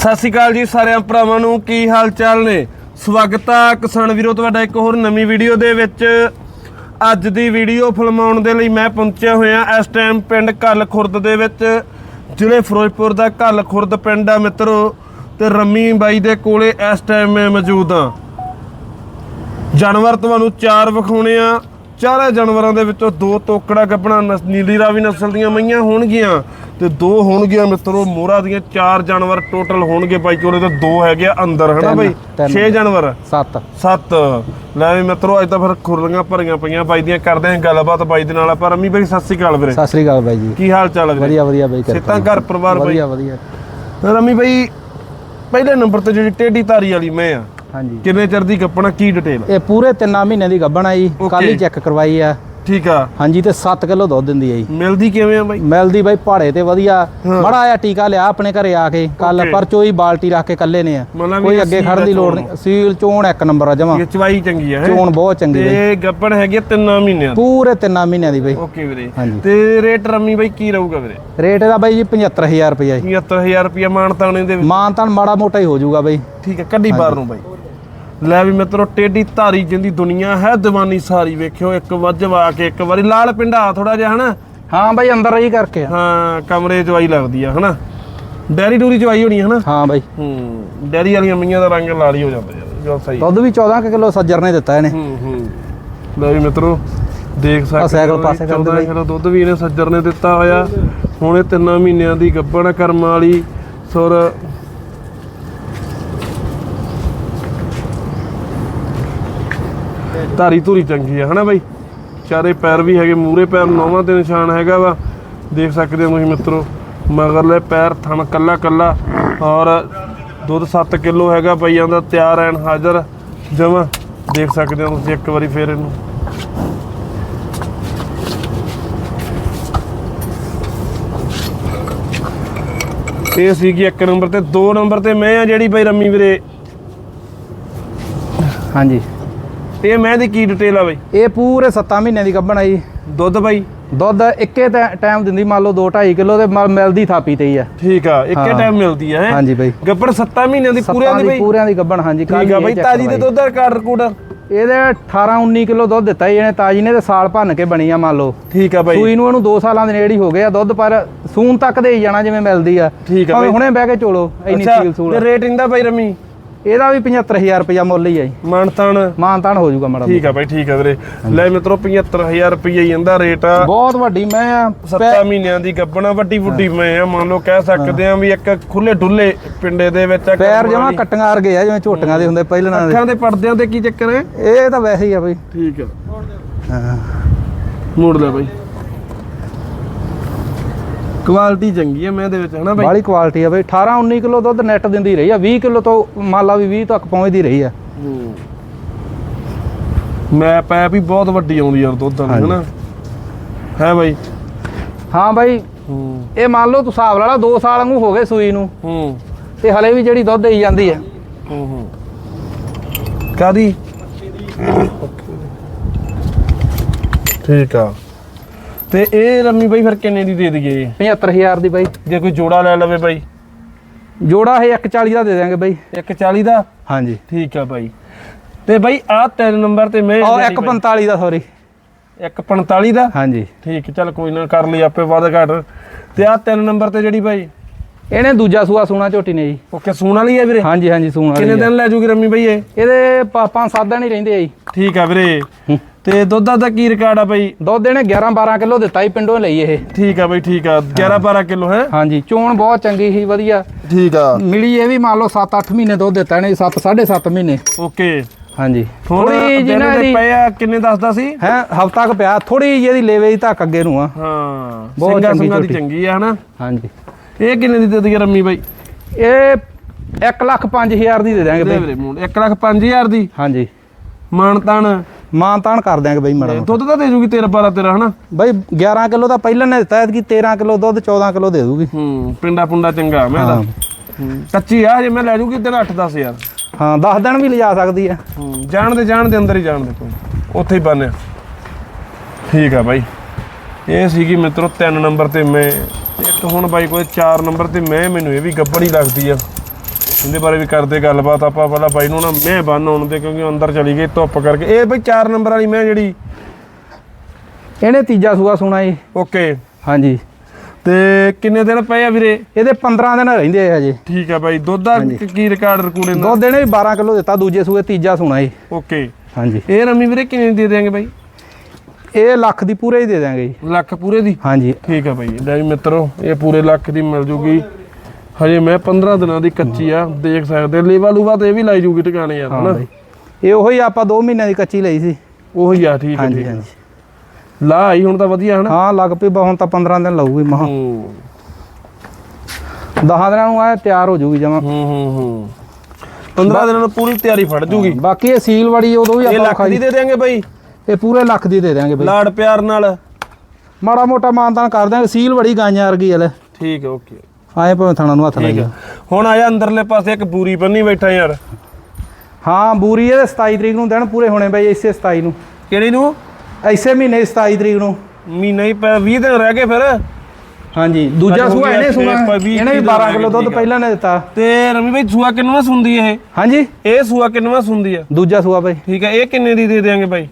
ਸਤਿ ਸ਼੍ਰੀ ਅਕਾਲ ਜੀ ਸਾਰਿਆਂ ਭਰਾਵਾਂ ਨੂੰ, ਕੀ ਹਾਲ ਚਾਲ ਨੇ? ਸਵਾਗਤ ਆ ਕਿਸਾਨ ਵੀਰੋ, ਤੁਹਾਡਾ ਇੱਕ ਹੋਰ ਨਵੀਂ ਵੀਡੀਓ ਦੇ ਵਿੱਚ। ਅੱਜ ਦੀ ਵੀਡੀਓ ਫਿਲਮਾਉਣ ਦੇ ਲਈ ਮੈਂ ਪਹੁੰਚਿਆ ਹੋਇਆ ਇਸ ਟਾਈਮ ਪਿੰਡ ਕੱਲ ਖੁਰਦ ਦੇ ਵਿੱਚ। ਜ਼ਿਲ੍ਹੇ ਫਿਰੋਜ਼ਪੁਰ ਦਾ ਕੱਲ ਖੁਰਦ ਪਿੰਡ ਆ ਮਿੱਤਰੋ ਤੇ ਰੰਮੀ ਬਾਈ ਦੇ ਕੋਲੇ ਇਸ ਟਾਈਮ ਮੈਂ ਮੌਜੂਦ ਆ ਜਾਨਵਰ ਤੁਹਾਨੂੰ ਚਾਰ ਵਿਖਾਉਣੇ ਆ। ਚਾਰੇ ਜਾਨਵਰਾਂ ਦੇ ਵਿੱਚੋਂ ਦੋ ਤੋਕੜਾ ਗੱਭਣਾ ਨਸ- ਨੀਲੀ ਰਾਵੀ ਨਸਲ ਦੀਆਂ ਮਈਆਂ ਹੋਣਗੀਆਂ। ਤੇ ਦੋ ਹੋਣਗੀਆਂ ਮਿੱਤਰੋ ਮੋਹਰਾ ਦੀਆਂ ਚਾਰ ਜਾਨਵਰ ਟੋਟਲ ਹੋਣਗੇ ਬਾਈ ਕੋਲੇ ਤੇ ਦੋ ਹੈਗੇ ਆ ਅੰਦਰ ਹਨਾ ਬਾਈ? ਤਿੰਨ। 6 ਜਾਨਵਰ? 7 ਸੱਤ। ਲੈ ਵੀ ਮਿੱਤਰੋ ਅੱਜ ਤਾਂ ਫਿਰ ਖੁਰਲੀਆਂ ਭਰੀਆਂ ਪਈਆਂ ਬਾਈ ਦੀਆਂ ਕਰਦੇ ਆਂ ਗੱਲਬਾਤ ਬਾਈ ਦੇ ਨਾਲ ਪਰ ਅੰਮੀ ਬਾਈ ਸਤਿ ਸ਼੍ਰੀ ਅਕਾਲ ਵੀਰੇ। ਸਤਿ ਸ੍ਰੀ ਅਕਾਲ ਬਾਈ ਜੀ। ਕੀ ਹਾਲ ਚਾਲ ਹੈ ਵੀਰੇ? ਵਧੀਆ ਵਧੀਆ ਬਾਈ ਸਿੱਤਾਂ ਘਰ ਪਰਿਵਾਰ ਬਾਈ? ਵਧੀਆ ਵਧੀਆ। ਰਮੀ ਬਾਈ ਪਹਿਲੇ ਨੰਬਰ ਤੇ ਜਿਹੜੀ ਟੇਢੀ ਧਾਰੀ ਵਾਲੀ ਮੈਂ ਆ। ਹਾਂਜੀ। ਕਿੰਨੇ ਚਿਰ ਦੀ ਕੱਪਣਾ ਕੀ ਡਿਟੇਲ ਇਹ ਪੂਰੇ 3 ਮਹੀਨੇ ਦੀ ਗੱਭਣ ਆ ਜੀ। ਕੱਲ ਹੀ. ਚੈੱਕ ਕਰਵਾਈ ਆ। ਠੀਕ ਆ। ਹਾਂਜੀ ਤੇ 7 ਕਿਲੋ ਦੁੱਧ ਦਿੰਦੀ ਆ ਜੀ। ਮਿਲਦੀ ਕਿਵੇਂ ਆ ਬਾਈ? ਮਿਲਦੀ ਬਾਈ ਪਹਾੜੇ ਤੇ ਵਧੀਆ। ਹਾਂ। ਬੜਾ ਆਇਆ ਟੀਕਾ ਲਿਆ ਆਪਣੇ ਘਰੇ ਆ ਕੇ ਕੱਲ Okay. ਪਰਚੋਈ ਬਾਲਟੀ ਰੱਖ ਕੇ ਕੱਲੇ ਨੇ ਆ। ਕੋਈ ਅੱਗੇ ਖੜਨ ਦੀ ਦਾ ਲੋੜ ਨਹੀਂ। ਸੀਲ ਚੋਣ ਇੱਕ ਨੰਬਰ ਆ ਜਮਾ। ਇਹ ਚਵਾਈ ਚੰਗੀ ਆ ਹੈਂ? ਚੋਣ ਬਹੁਤ ਚੰਗੀ ਬਾਈ। ਤੇ ਗੱਪਣ ਹੈਗੀ ਆ ਤਿੰਨਾਂ ਮਹੀਨਿਆਂ ਦੀ। ਪੂਰੇ 3 ਮਹੀਨਿਆਂ ਦੀ ਬਾਈ। ਓਕੇ ਵੀਰੇ। ਤੇ ਰੇਟ ਰਮੀ ਬਾਈ ਕੀ ਰਹੂਗਾ ਵੀਰੇ? ਰੇਟ ਇਹਦਾ ਬਾਈ ਜੀ 75000 ਰੁਪਇਆ ਜੀ। 75000 ਰੁਪਿਆ ਮਾਨਤਾਣੇ ਦੇ ਵਿੱਚ। ਮਾਨ ਤਾਂ ਮਾੜਾ ਮੋਟਾ ਹੀ ਹੋ ਜਾਊਗਾ ਬਾਈ। ਠੀਕ ਹੈ ਕੱਢੀ ਬਾਹਰ ਨੂੰ ਬਾਈ। ਲੈ ਵੀ ਮਿੱਤਰੋ ਟੇਢੀ ਧਾਰੀ ਜਿੰਦੀ ਦੁਨੀਆ ਹੈ ਦੀਵਾਨੀ ਸਾਰੀ ਵੇਖਿਓ ਇੱਕ ਵੱਜਵਾ ਕੇ ਇੱਕ ਵਾਰੀ। ਲਾਲ ਪਿੰਡਾ ਥੋੜਾ ਜਿਹਾ ਹਨਾ? ਹਾਂ ਬਾਈ ਅੰਦਰ ਹੀ ਕਰਕੇ ਆ। ਹਾਂ ਕਮਰੇ ਚਵਾਈ ਲੱਗਦੀ ਆ ਹਨਾ? ਡੈਰੀ ਡੂਰੀ ਚਵਾਈ ਹੋਣੀ ਆ ਹਨਾ? ਹਾਂ ਬਾਈ। ਹੂੰ ਡੈਰੀ ਵਾਲੀਆਂ ਮਈਆਂ ਦਾ ਰੰਗ ਲਾਲੀ ਹੋ ਜਾਂਦਾ ਯਾਰ ਸਹੀ ਦੁੱਧ ਵੀ 14 ਕਿਲੋ ਸੱਜਰ ਨੇ ਦਿੱਤਾ ਇਹਨੇ। ਹੂੰ ਹੂੰ। ਲੈ ਵੀ ਮਿੱਤਰੋ ਦੇਖ ਸਕਦੇ ਸਾਈਕਲ ਹੋ ਪਾਸੇ ਕਰ ਦੇ 14 ਬਾਈ। ਕਿਲੋ ਦੁੱਧ ਵੀ ਇਹਨੇ ਸੱਜਰ ਨੇ ਦਿੱਤਾ ਹੋਇਆ। ਹੁਣ ਇਹ ਤਿੰਨਾਂ ਮਹੀਨਿਆਂ ਦੀ ਗੱਬਣ ਕਰਮ ਵਾਲੀ ਸੁਰ ਧਾਰੀ ਧੂਰੀ ਚੰਗੀ ਆ, ਹਨਾ ਬਾਈ? ਚਾਰੇ ਪੈਰ ਵੀ ਹੈਗੇ, ਮੂਰੇ ਪੈਰ ਨੌਵਾਂ ਤੇ ਨਿਸ਼ਾਨ ਹੈਗਾ ਵਾ। ਦੇਖ ਸਕਦੇ ਹੋ ਤੁਸੀਂ ਮਿੱਤਰੋ, ਮਗਰਲੇ ਪੈਰ ਥਣ ਕੱਲਾ ਕੱਲਾ ਔਰ ਦੁੱਧ 7 ਕਿਲੋ ਹੈਗਾ ਪਈਆਂ ਦਾ, ਤਿਆਰ ਐਨ ਹਾਜ਼ਰ। ਜਮਾ, ਦੇਖ ਸਕਦੇ ਹੋ ਤੁਸੀਂ ਇੱਕ ਵਾਰੀ ਫੇਰ ਇਹਨੂੰ। ਇਹ ਸੀਗੀ ਇੱਕ ਨੰਬਰ ਤੇ, ਦੋ ਨੰਬਰ ਤੇ ਮੈਂ ਆ ਜਿਹੜੀ ਬਈ ਰੰਮੀ ਵੀਰੇ। ਹਾਂਜੀ। ਇਹ ਮੈਂ ਦੀ ਕੀ ਡਿਟੇਲ ਆ ਬਈ? ਇਹ ਪੂਰੇ 7 ਮਹੀਨਿਆਂ ਦੀ ਗੱਭਣ ਆ ਜੀ। ਦੁੱਧ ਬਾਈ? ਦੁੱਧ ਇੱਕੇ ਟਾਈਮ ਦਿੰਦੀ ਮੰਨ ਲਓ 2 2.5 ਕਿਲੋ ਤੇ ਮਿਲਦੀ ਥਾਪੀ ਤੇ ਹੀ ਆ। ਠੀਕ ਆ ਇੱਕੇ। ਟਾਈਮ ਮਿਲਦੀ ਹੈ? ਹਾਂਜੀ ਬਈ। ਗੱਪੜ 7 ਮਹੀਨਿਆਂ ਦੀ ਪੂਰਿਆਂ ਦੀ ਬਈ? ਪੂਰਿਆਂ ਦੀ ਗੱਭਣ ਹਾਂਜੀ ਠੀਕ ਆ ਬਈ ਤਾਜੀ ਦੇ। ਦੁੱਧ ਦਾ ਰਿਕਾਰਡ ਰਿਕੂਡ ਇਹਦੇ 18 19 ਕਿਲੋ ਦੁੱਧ ਦਿੱਤਾ ਇਹਨੇ ਤਾਜੀ ਨੇ ਤੇ ਸਾਲ ਭੰਨ ਕੇ ਬਣੀ ਆ ਮੰਨ ਲਓ। ਠੀਕ ਆ ਬਾਈ। ਸੂਈ ਨੂੰ ਇਹਨੂੰ 2 ਸਾਲਾਂ ਦੇ ਨੇੜੇ ਹੀ ਹੋ ਗਏ ਆ ਦੁੱਧ ਪਰ ਸੂਨ ਤੱਕ ਦੇ ਹੀ ਜਾਣਾ ਜਿਵੇਂ ਮਿਲਦੀ ਆ। ਠੀਕ ਆ ਬਈ। ਹੁਣੇ ਬਹਿ ਕੇ ਚੋਲੋ ਇੰਨੀ ਸੀਲ ਸੂਲ ਤੇ ਰੇਟ ਇੰਦਾ ਬਾਈ ਰਮੀ? ਇਹਦਾ ਵੀ 75000 ਰੁਪਇਆ ਮੁੱਲ ਹੀ ਆ ਜੀ। ਮਾਨਤਾਨ। ਮਾਨ ਤਾਨ ਹੋ ਜਾਊਗਾ ਮਾੜਾ ਠੀਕ ਆ ਬਾਈ ਠੀਕ ਆ ਵੀਰੇ। ਲੈ ਮਿੱਤਰੋ 75000 ਰੁਪਏ ਹੀ ਇਹਦਾ ਰੇਟ ਆ। ਬਹੁਤ ਵੱਡੀ ਮੈਂ ਆ 7 ਮਹੀਨਿਆਂ ਦੀ ਗੱਬਣਾ ਵੱਡੀ ਵੱਡੀ ਮੈਂ ਆ ਮੰਨ ਲਓ ਕਹਿ ਸਕਦੇ ਆ ਵੀ ਇੱਕ ਖੁੱਲੇ ਡੁੱਲੇ ਪਿੰਡੇ ਦੇ ਵਿੱਚ ਆ ਪੈਰ ਜਮਾ। ਕੱਟੀਆਂ ਵਰਗੇ ਆ ਜਿਵੇਂ ਝੋਟੀਆਂ ਦੇ ਹੁੰਦੇ ਪਹਿਲਾਂ ਦੇ। ਅੱਖਾਂ ਦੇ ਪਰਦਿਆਂ ਤੇ ਕੀ ਚੱਕਰ ਹੈ ਇਹ ਤਾਂ ਵੈਸੇ ਹੀ ਆ ਬਈ। ਠੀਕ ਆ। ਹਾਂ। ਮੋੜ ਲੈ ਬਾਈ। ਕੁਆਲਿਟੀ ਚੰਗੀ ਹੈ ਮੈਂ ਦੇ ਵਿੱਚ ਹਨਾ ਬਾਈ? ਕੁਆਲਿਟੀ ਆ ਬਈ। 18 19 ਕਿਲੋ ਦੁੱਧ ਨੈਟ ਦਿੰਦੀ ਰਹੀ ਆ 20 ਕਿਲੋ ਤੋਂ ਮੰਨ ਲਾ ਵੀ 20 ਤੱਕ ਪਹੁੰਚਦੀ ਰਹੀ ਆ। ਮੈਂ ਪੈਪ ਵੀ ਬਹੁਤ ਵੱਡੀ ਆਉਂਦੀ ਯਾਰ ਦੁੱਧ ਵਾਲੀ। ਹਨਾ? ਹੈ ਬਾਈ? ਹਾਂ ਬਾਈ। ਹੂੰ। ਇਹ ਮੰਨ ਲਓ ਤੂੰ ਹਿਸਾਬ ਲਾ ਲਾ 2 ਸਾਲ ਵਾਂਗੂ ਹੋ ਗਏ ਸੂਈ ਨੂੰ। ਹੂੰ। ਤੇ ਹਲੇ ਵੀ ਜਿਹੜੀ ਦੁੱਧ ਦੇਈ ਜਾਂਦੀ ਆ। ਹੂੰ ਹੂੰ। ਕਾਦੀ ਠੀਕ ਆ। ਤੇ ਇਹ ਰੰਮੀ ਬਾਈ ਫਿਰ ਕਿੰਨੇ ਦੀ ਦੇ ਦਈਏ? 75000 ਦੀ ਬਾਈ। ਜੇ ਕੋਈ ਜੋੜਾ ਲੈ ਲਵੇ ਬਾਈ। ਜੋੜਾ ਇਹ 140 ਦਾ ਦੇ ਦਾਂਗੇ ਬਾਈ। 140 ਦਾ? ਹਾਂਜੀ। ਠੀਕ ਆ ਬਾਈ। ਤੇ ਬਾਈ ਆ ਤਿੰਨ ਨੰਬਰ ਤੇ ਮੈਂ ਉਹ 145 ਦਾ ਸੌਰੀ 145 ਦਾ? ਹਾਂਜੀ। ਠੀਕ ਚੱਲ ਕੋਈ ਨਾ ਕਰ ਲਈ ਆਪੇ ਵੱਧ ਘੱਟ। ਤੇ ਆ ਤਿੰਨ ਨੰਬਰ ਤੇ ਜਿਹੜੀ ਬਾਈ? ਇਹਨੇ ਦੂਜਾ ਸੂਆ ਸੋਨਾ ਝੋਟੀ ਨੇ ਜੀ। ਓਕੇ ਸੂਣ ਵਾਲੀ ਹੈ ਵੀਰੇ? ਹਾਂਜੀ ਹਾਂਜੀ ਵਾਲੀ ਕਿੰਨੇ। ਦਿਨ ਲੈ ਜੂਗੀ ਰੰਮੀ ਬਾਈ ਇਹ? ਇਹਦੇ ਪਾ- ਪੰਜ ਸੱਤ ਦਿਨ ਹੀ ਰਹਿੰਦੇ ਆ ਜੀ। ਠੀਕ ਆ ਵੀਰੇ। ਤੇ ਦੁੱਧ ਦਾ ਕੀ ਰਿਕਾਰਡ ਆ ਬਾਈ? ਦੁੱਧ ਇਹਨੇ 11 12 ਕਿਲੋ ਦਿੱਤਾ ਹੀ ਪਿੰਡੋਂ ਲਈ ਇਹ। ਠੀਕ ਆ ਬਾਈ ਠੀਕ ਆ। 11 12 ਕਿਲੋ ਹੈ? ਹਾਂਜੀ ਚੋਣ ਬਹੁਤ ਚੰਗੀ ਸੀ ਵਧੀਆ। ਠੀਕ ਆ। ਮਿਲੀ ਇਹ ਵੀ ਮੰਨ ਲਓ 7-8 ਮਹੀਨੇ ਦੁੱਧ ਦਿੱਤਾ ਇਹਨੇ 7 7.5 ਮਹੀਨੇ। ਓਕੇ। ਹਾਂਜੀ। ਥੋੜੀ ਜਿਹੀ ਨਾ ਦਿਨ ਦੇ ਇਹਦੀ ਪਏ ਆ ਕਿੰਨੇ ਦੱਸਦਾ ਸੀ? ਹੈ ਹਫਤਾ ਕ ਪਿਆ। ਥੋੜੀ ਜਿਹੀ ਇਹਦੀ ਲੇਵੇ ਦੀ ਧੱਕ ਅੱਗੇ ਨੂੰ ਆ। ਹਾਂ। ਬਹੁਤ ਸਿੰਘਾਂ ਚੰਗੀ ਸਿੰਘਾਂ ਦੀ। ਚੰਗੀ ਆ ਹਨਾ? ਹਾਂਜੀ। ਇਹ ਕਿੰਨੇ ਦੀ ਦੇ ਦਈਏ ਰੰਮੀ ਬਾਈ? ਇਹ 1 ਲੱਖ 5000 ਦੀ ਦੇ ਦਾਂਗੇ ਬਈ। ਵੀਰੇ ਮੂੰਹ 1 ਲੱਖ 5000 ਦੀ? ਹਾਂਜੀ। ਮਾਨਤਾਨ ਮਾਨ ਤਾਨ ਕਰ ਦਿਆਂਗੇ ਬਈ ਮਾੜਾ। ਦੁੱਧ ਤਾਂ ਦੇ ਜੂਗੀ 13 12 13 ਹਨਾ? ਬਈ 11 ਕਿਲੋ ਤਾਂ ਪਹਿਲਾਂ ਨੇ ਦਿੱਤਾ ਐਤਕੀ 13 ਕਿਲੋ ਦੁੱਧ 14 ਕਿਲੋ ਦੇ ਦੂਗੀ। ਹੂੰ ਪਿੰਡਾ ਪੁੰਡਾ ਚੰਗਾ ਮੈਂ ਹਾਂ। ਕੱਚੀ ਆ ਜੇ ਮੈਂ ਲੈ ਜੂਗੀ ਦਿਨ 8 10 ਯਾਰ ਹਾਂ 10 ਦਿਨ ਵੀ ਲਿਜਾ ਸਕਦੀ ਆ। ਹੂੰ ਜਾਣ ਦੇ ਜਾਣ ਦੇ ਅੰਦਰ ਹੀ ਜਾਣ ਦੇ ਕੋਈ ਉੱਥੇ ਹੀ ਬੰਨਿਆ ਠੀਕ ਆ ਬਾਈ। ਇਹ ਸੀਗੀ ਮਿੱਤਰੋ 3 ਨੰਬਰ ਤੇ ਮੈਂ ਇੱਕ ਹੁਣ ਬਾਈ ਕੋਲ 4 ਨੰਬਰ ਤੇ ਮੈਂ ਮੈਨੂੰ ਇਹ ਵੀ ਗੱਬੜ ਹੀ ਲੱਗਦੀ ਆ। ਇਹਦੇ ਬਾਰੇ ਵੀ ਕਰਦੇ ਗੱਲਬਾਤ ਆਪਾਂ ਪਹਿਲਾਂ ਬਾਈ ਨੂੰ ਨਾ ਮੈਂ ਬੰਨ ਆਉਣ ਦੇ ਕਿਉਂਕਿ ਅੰਦਰ ਚਲੀ ਗਈ ਧੁੱਪ ਕਰਕੇ। ਇਹ ਬਈ 4 ਨੰਬਰ ਵਾਲੀ ਮੈਂ ਜਿਹੜੀ ਇਹਨੇ ਤੀਜਾ ਸੂਆ ਸੁਣਾ ਜੀ। ਓਕੇ। ਹਾਂਜੀ। ਤੇ ਕਿੰਨੇ ਦਿਨ ਪਏ ਆ ਵੀਰੇ? ਇਹਦੇ 15 ਦਿਨ ਰਹਿੰਦੇ ਆ ਹਜੇ। ਠੀਕ ਆ ਬਾਈ ਦੁੱਧ ਦਾ ਕੀ ਰਿਕਾਰਡ ਰਕੂੜੇ ਦਾ? ਦੁੱਧ ਇਹਨੇ ਵੀ 12 ਕਿਲੋ ਦਿੱਤਾ ਦੂਜੇ ਸੂਏ ਤੀਜਾ ਸੁਣਾ ਜੀ। ਓਕੇ। ਹਾਂਜੀ। ਇਹ ਰਮੀ ਵੀਰੇ ਕਿੰਨੇ ਦੀ ਦੇਾਂਗੇ ਬਾਈ? ਇਹ ਲੱਖ ਦੀ ਪੂਰੇ ਹੀ ਦੇ ਦਾਂਗੇ ਜੀ। ਲੱਖ ਪੂਰੇ ਦੀ? ਹਾਂਜੀ। ਠੀਕ ਆ ਬਾਈ ਲੈ ਵੀ ਮਿੱਤਰੋ ਇਹ ਪੂਰੇ ਲੱਖ ਦੀ ਮਿਲ ਜੂਗੀ। ਹਜੇ ਮੈਂ 15 ਦਿਨਾਂ ਦੀ ਕੱਚੀ ਆ ਦੇਖ ਸਕਦੇ ਲੇਵਾ ਲੂਵਾ ਤੇ ਇਹ ਵੀ ਲਾਈ ਜੂਗੀ ਟਿਕਾਣੇ ਯਾਰ ਹਾਂ ਹਨਾ? ਬਾਈ। ਇਹ ਉਹੀ ਆਪਾਂ 2 ਮਹੀਨਿਆਂ ਦੀ ਕੱਚੀ ਲਈ ਸੀ। ਉਹੀ ਆ ਠੀਕ ਆ ਹਾਂਜੀ ਠੀਕ ਹਾਂਜੀ। ਲਾ ਆਈ ਹੁਣ ਤਾਂ ਵਧੀਆ ਹਨਾ? ਹਾਂ ਲੱਗ ਪਈ ਬਾ ਹੁਣ ਤਾਂ 15 ਦਿਨ ਲਾਊਗੀ ਮਹਾ। ਹੂੰ। 10 ਦਿਨਾਂ ਨੂੰ ਆ ਤਿਆਰ ਹੋ ਜੂਗੀ ਜਮਾ। ਹੂੰ ਹੂੰ ਹੂੰ। 15 ਦਿਨਾਂ ਨੂੰ ਪੂਰੀ ਤਿਆਰੀ ਫੜ ਜੂਗੀ। ਬਾਕੀ ਇਹ ਸੀਲ ਵੜੀ ਉਦੋਂ ਵੀ ਇਹ ਆਪਾਂ ਲੱਖ ਖਾਈ। ਦੀ ਦੇ ਦੇਾਂਗੇ ਬਾਈ? ਇਹ ਪੂਰੇ ਲੱਖ ਦੀ ਦੇ ਦਾਂਗੇ ਬਈ। ਲਾੜ ਪਿਆਰ ਨਾਲ। ਮਾੜਾ ਮੋਟਾ ਮਾਨਤਾਨ ਕਰ ਦਾਂਗੇ ਸੀਲ ਬੜੀ ਗਾਂਆਂ ਵਰਗੀ ਹਲੇ ਠੀਕ ਹੈ ਓਕੇ। ਆਏ ਭਾਵੇਂ ਥਾਣਾ ਨੂੰ ਹੱਥ ਲੱਗੇ ਹੈ ਹੁਣ ਆਇਆ ਅੰਦਰਲੇ ਪਾਸੇ ਇੱਕ ਬੂਰੀ ਬੰਨੀ ਬੈਠਾ ਯਾਰ। ਹਾਂ ਬੂਰੀ ਇਹਦੇ 27 ਤਰੀਕ ਨੂੰ ਦਿਨ ਪੂਰੇ ਹੋਣੇ ਬਈ ਇਸੇ 27 ਨੂੰ। ਕਿਹੜੀ ਨੂੰ? ਇਸੇ ਮਹੀਨੇ 27 ਤਰੀਕ ਨੂੰ। ਮਹੀਨਾ ਹੀ ਪੈ 20 ਦਿਨ ਰਹਿ ਗਏ ਫਿਰ। ਹਾਂਜੀ ਦੂਜਾ ਸੂਆ ਗਿਆ ਇਹਨੇ ਵੀਹ, ਇਹਨੇ ਵੀ ਇੱਕੀ 12 ਕਿਲੋ ਦੁੱਧ। ਪਹਿਲਾਂ ਨੇ ਦਿੱਤਾ। ਤੇ ਰਮੀ ਭਾਈ ਸੂਆ ਕਿੰਨਵਾ ਸੁੰਦੀ ਇਹ? ਹਾਂਜੀ। ਇਹ ਸੂਆ ਕਿੰਨਵਾ ਸੁੰਦੀ ਆ? ਦੂਜਾ ਸੂਆ ਬਈ। ਠੀਕ ਹੈ ਇਹ ਕਿੰਨੇ ਦੀ ਦੇ ਦੇਾਂਗੇ ਬਾਈ?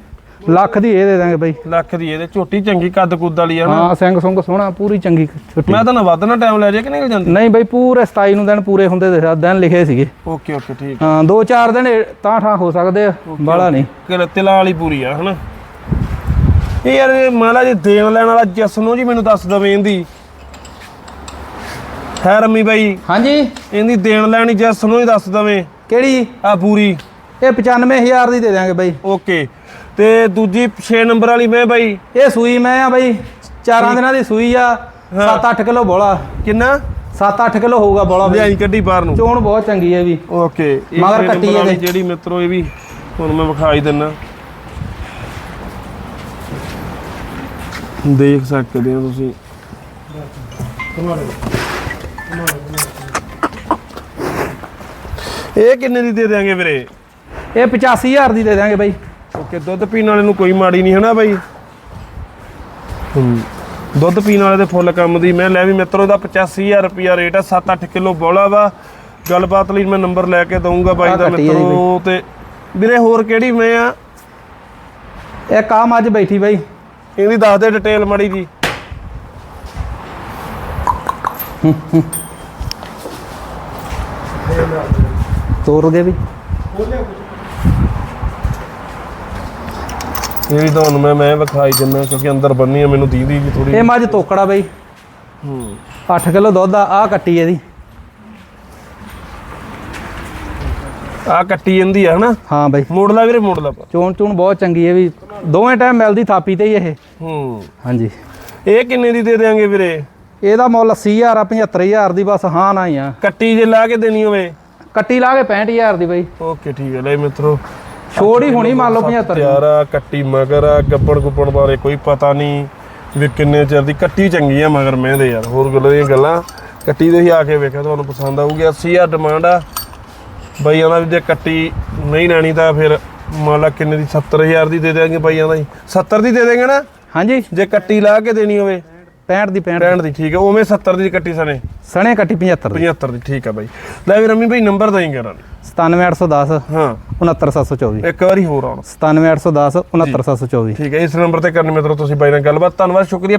ਲੱਖ ਦੀ ਇਹ ਦੇ ਦਾਂਗੇ ਬਈ। ਲੱਖ ਦੀ ਇਹਦੇ ਝੋਟੀ ਚੰਗੀ ਕੱਦ ਕੁੱਦ ਵਾਲੀ ਆ ਨਾ। ਹਾਂ ਸਿੰਘ ਸੁੰਗ ਸੋਹਣਾ ਪੂਰੀ ਚੰਗੀ ਛੁੱਟੀ ਮੈਂ ਤਾਂ ਨਾ ਵੱਧ ਨਾ ਟਾਈਮ ਲੈ ਜੇ ਕਿ ਨਿਕਲ ਜਾਂਦੀ? ਨਹੀਂ ਬਈ ਪੂਰੇ 27 ਨੂੰ ਦਿਨ ਪੂਰੇ ਹੁੰਦੇ ਦੇ ਦਿਨ ਲਿਖੇ ਸੀਗੇ। ਓਕੇ ਓਕੇ ਠੀਕ। ਹਾਂ ਦੋ ਚਾਰ ਦਿਨ ਇਹ ਤਾਂ ਠਾਂ ਹੋ ਸਕਦੇ ਆ ਬਾਲਾ ਨਹੀਂ। ਕਿ ਤਿਲਾਂ ਵਾਲੀ ਪੂਰੀ ਆ ਹਨਾ? ਇਹ ਯਾਰ ਮਾਲਾ ਜੀ ਦੇਣ ਲੈਣ ਵਾਲਾ ਜਸਨੋ ਜੀ ਮੈਨੂੰ ਦੱਸ ਦਵੇ ਇਹਦੀ। ਹੈ ਰਮੀ ਬਾਈ ਹਾਂਜੀ। ਇਹਦੀ ਦੇਣ ਲੈਣੀ ਜਸਨੋ ਹੀ ਦੱਸ ਦਵੇ। ਕਿਹੜੀ? ਆ ਪੂਰੀ। ਇਹ 95000 ਦੀ ਦੇ ਦਾਂਗੇ ਬਈ। ਓਕੇ। ਤੇ ਦੂਜੀ 6 ਨੰਬਰ ਵਾਲੀ ਮੈਂ ਬਾਈ। ਇਹ ਸੂਈ ਮੈਂ ਆ ਬਈ। ਚਾਰਾਂ ਦਿਨਾਂ ਦੀ ਸੂਈ ਆ। 7-8 ਕਿਲੋ ਬੋਲਾ। ਕਿੰਨਾ? 7-8 ਕਿਲੋ ਹੋਊਗਾ ਬੋਲਾ ਲਿਆਈ ਕੱਢੀ ਬਾਹਰ ਨੂੰ। ਚੋਣ ਬਹੁਤ ਚੰਗੀ ਹੈ ਵੀ। ਓਕੇ। ਮਗਰ ਕੱਟੀ ਇਹਦੇ। ਜਿਹੜੀ ਮਿੱਤਰੋ ਇਹ ਵੀ ਤੁਹਾਨੂੰ ਮੈਂ ਵਿਖਾਈ ਦਿੰਨਾ। ਦੇਖ ਸਕਦੇ ਹੋ ਤੁਸੀਂ। ਇਹ ਕਿੰਨੇ ਦੀ ਦੇ ਦਿਆਂਗੇ ਵੀਰੇ? ਇਹ 85000 ਦੀ ਦੇ ਦਾਂਗੇ ਬਈ। ਓਕੇ ਦੁੱਧ ਪੀਣ ਵਾਲੇ ਨੂੰ ਕੋਈ ਮਾੜੀ ਨਹੀਂ ਹਨਾ ਬਾਈ? ਹੂੰ ਦੁੱਧ ਪੀਣ ਵਾਲੇ ਦੇ ਫੁੱਲ ਕੰਮ ਦੀ ਮੈਂ ਲੈ ਵੀ ਮਿੱਤਰੋ ਦਾ 85000 ਰੁਪਿਆ ਰੇਟ ਆ 7-8 ਕਿਲੋ ਬੋਲਾ ਵਾ। ਗੱਲਬਾਤ ਲਈ ਮੈਂ ਨੰਬਰ ਲੈ ਕੇ ਦਊਂਗਾ ਬਾਈ ਦਾ ਮਿੱਤਰੋ ਤੇ ਵੀਰੇ ਹੋਰ ਕਿਹੜੀ ਮੈਂ ਆ? ਇਹ ਕਾਮ ਅੱਜ ਬੈਠੀ ਬਈ। ਇਹਦੀ ਦੱਸ ਦੇ ਡਿਟੇਲ ਮਾੜੀ ਜੀ। ਤੋਰ ਦੇ ਵੀ ਇਹ ਵੀ ਤੁਹਾਨੂੰ ਮੈਂ ਮੈਂ ਵਿਖਾਈ ਦਿੰਦਾ ਕਿਉਂਕਿ ਅੰਦਰ ਬੰਨੀ ਆ ਮੈਨੂੰ ਦੀਦੀ ਜੀ ਥੋੜੀ ਇਹ ਮੱਝ ਤੋਕੜਾ ਬਈ। ਹੂੰ। 8 ਕਿਲੋ ਦੁੱਧ ਆ ਆ ਕੱਟੀ ਇਹਦੀ। ਆ ਕੱਟੀ ਜਾਂਦੀ ਆ ਹਨਾ? ਹਾਂ ਬਈ। ਮੋੜ ਲਾ ਵੀਰੇ ਮੋੜ ਲਾ ਪਾ। ਚੋਣ ਚੂਣ ਬਹੁਤ ਚੰਗੀ ਹੈ ਵੀ ਦੋਵੇਂ ਟਾਈਮ ਮਿਲਦੀ ਥਾਪੀ ਤੇ ਹੀ ਇਹ। ਹੂੰ। ਹਾਂਜੀ। ਇਹ ਕਿੰਨੇ ਦੀ ਦੇ ਦਿਆਂਗੇ ਵੀਰੇ? ਇਹਦਾ ਮੁੱਲ 80000 ਆ 75000 ਦੀ ਬਸ ਹਾਂ ਨਾ ਹੀ ਆ। ਕੱਟੀ ਜੇ ਲਾ ਕੇ ਦੇਣੀ ਹੋਵੇ। ਕੱਟੀ ਲਾ ਕੇ 65000 ਦੀ ਬਈ। ਓਕੇ ਠੀਕ ਹੈ। ਲੈ ਮਿੱਤਰੋ ਛੋੜ ਹੀ ਹੋਣੀ ਮੰਨ ਲਓ 75 ਦੀ। ਤਿਆਰਾ ਕੱਟੀ ਮਗਰ ਆ ਗੱਬਣ ਗੁੱਬਣ ਬਾਰੇ ਕੋਈ ਪਤਾ ਨਹੀਂ ਵੀ ਕਿੰਨੇ ਚਿਰ ਦੀ। ਕੱਟੀ ਚੰਗੀ ਆ ਮਗਰ ਮੈਂ ਦੇ ਯਾਰ ਹੋਰ ਗੱਲਾਂ ਦੀਆਂ ਗੱਲਾਂ। ਕੱਟੀ ਹੀ ਆ ਕੇ ਵੇਖਿਆ ਤੁਹਾਨੂੰ ਪਸੰਦ ਆਊਗੀ। 80000 ਡਿਮਾਂਡ ਆ। ਬਈਆਂ ਦਾ ਵੀ ਜੇ ਕੱਟੀ ਨਹੀਂ ਲੈਣੀ ਤਾਂ ਫਿਰ ਮੰਨ ਲਾ ਕਿੰਨੇ ਦੀ? 70000 ਦੀ ਦੇ ਦੇਾਂਗੇ ਬਈਆਂ ਦਾ ਹੀ। 70 ਦੀ ਦੇ ਦੇਂਗੇ ਨਾ? ਹਾਂਜੀ। ਜੇ ਕੱਟੀ ਲਾ ਕੇ ਦੇਣੀ ਹੋਵੇ। 65 ਦੀ 65 65 ਦੀ। ਠੀਕ ਹੈ। ਉਵੇਂ 70 ਦੀ ਕੱਟੀ ਸਣੇ। ਸਣੇ ਕੱਟੀ 75 ਦੀ। 75 ਦੀ ਠੀਕ ਆ ਬਾਈ। ਲੈ ਵੀ ਰਮੀ ਭਾਈ ਨੰਬਰ ਦੇਈਂ ਕਰਾਂ। 97810 ਹਾਂ। 69724 ਇੱਕ ਵਾਰੀ ਹੋਰ ਆਉਣਾ। 97810 69724 ਠੀਕ ਹੈ ਇਸ ਨੰਬਰ ਤੇ ਕਰਨੀ ਮਿੱਤਰੋ ਤੁਸੀਂ ਬਾਈ ਨਾਲ ਗੱਲਬਾਤ। ਧੰਨਵਾਦ ਸ਼ੁਕਰੀਆ।